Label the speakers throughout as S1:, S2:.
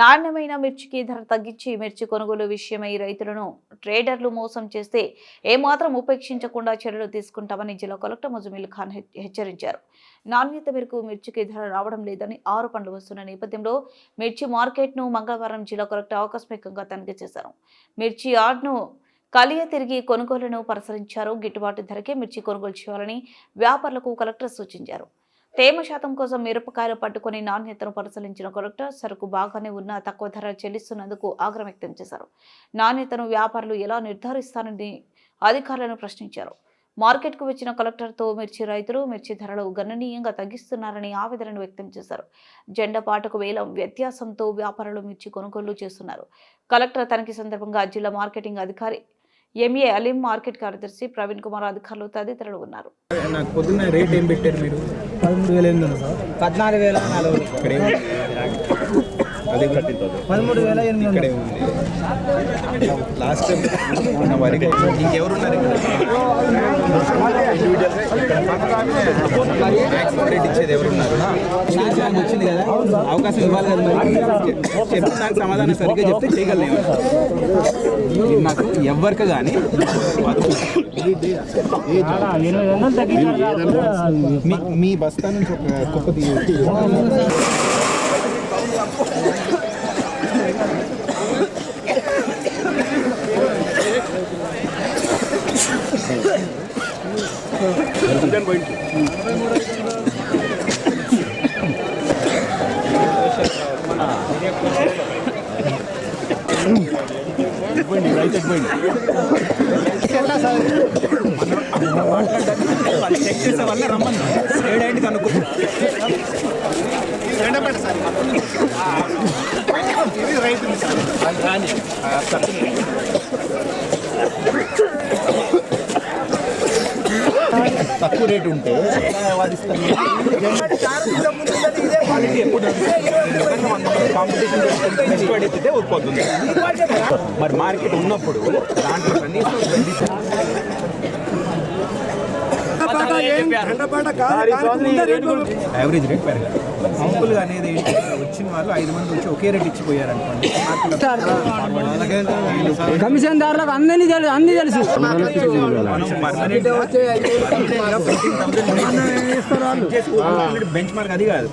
S1: నాణ్యమైన మిర్చికి ధర తగ్గించి మిర్చి కొనుగోలు విషయమై రైతులను ట్రేడర్లు మోసం చేస్తే ఏమాత్రం ఉపేక్షించకుండా చర్యలు తీసుకుంటామని జిల్లా కలెక్టర్ ముజమిల్ ఖాన్ హె- హెచ్చరించారు. నాణ్యత మేరకు మిర్చికి ధర రావడం లేదని ఆరోపణలు వస్తున్న నేపథ్యంలో మిర్చి మార్కెట్ను మంగళవారం జిల్లా కలెక్టర్ ఆకస్మికంగా తనిఖీ చేశారు. మిర్చి యార్డ్ను కలియ తిరిగి కొనుగోలును పరిశీలించారు గిట్టుబాటు ధరకే మిర్చి కొనుగోలు చేయాలని వ్యాపారులకు కలెక్టర్ సూచించారు. తేమ శాతం కోసం మిరపకాయలు పట్టుకుని నాణ్యతను పరిశీలించిన కలెక్టర్ సరుకు బాగానే ఉన్నా తక్కువ ధర చెల్లిస్తున్నందుకు ఆగ్రహం వ్యక్తం చేశారు. నాణ్యతను వ్యాపారులు ఎలా నిర్ధారిస్తారని అధికారులను ప్రశ్నించారు. మార్కెట్కు వచ్చిన కలెక్టర్తో మిర్చి రైతులు మిర్చి ధరలు గణనీయంగా తగ్గిస్తున్నారని ఆవేదనను వ్యక్తం చేశారు. జెండా పాటకు వేలం వ్యత్యాసంతో వ్యాపారులు మిర్చి కొనుగోలు చేస్తున్నారు. కలెక్టర్ తనిఖీ సందర్భంగా జిల్లా మార్కెటింగ్ అధికారి ఎంఏ అలీం మార్కెట్ కార్యదర్శి ప్రవీణ్ కుమార్ అధికారులు తదితరులు ఉన్నారు.
S2: నాకు పొద్దున్న రేట్ ఏం పెట్టారు మీరు?
S3: పదమూడు వేల ఎనిమిది పద్నాలుగు వేల నాలుగు.
S2: అదే
S3: పదమూడు వేల ఎనిమిది
S2: ఇక్కడే ఉంది లాస్ట్ నా వరకు ఇంకెవరు ఉన్నారు ఇచ్చేది ఎవరు ఉన్నారు వచ్చింది కదా అవకాశం ఇవ్వాలి కదా మరి చెప్పిన దానికి సమాధానం సరిగ్గా చెప్తే చేయగలను. నాకు ఎవరికి కానీ మీ బస్తా నుంచి ఒక తీయ చెక్ చేసే వల్ల రమ్మని ఏడైంది కనుక్కో క్వాలిటీ ఉంటే మరి మార్కెట్ ఉన్నప్పుడు దాంట్లో కనీసం యావరేజ్ రేట్ పెరగాలి మామూలుగా అనేది వచ్చిన వాళ్ళు ఐదు మంది వచ్చి ఒకే రేట్ ఇచ్చిపోయారు అనుకోండి
S3: కమిషన్ దారులకు అందరినీ తెలుసు అన్ని తెలుసు
S2: బెంచ్ మార్క్ అది కాదు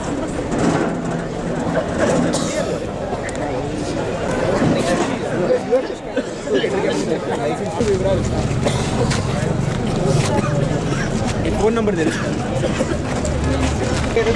S2: ఈ फोन नंबर दे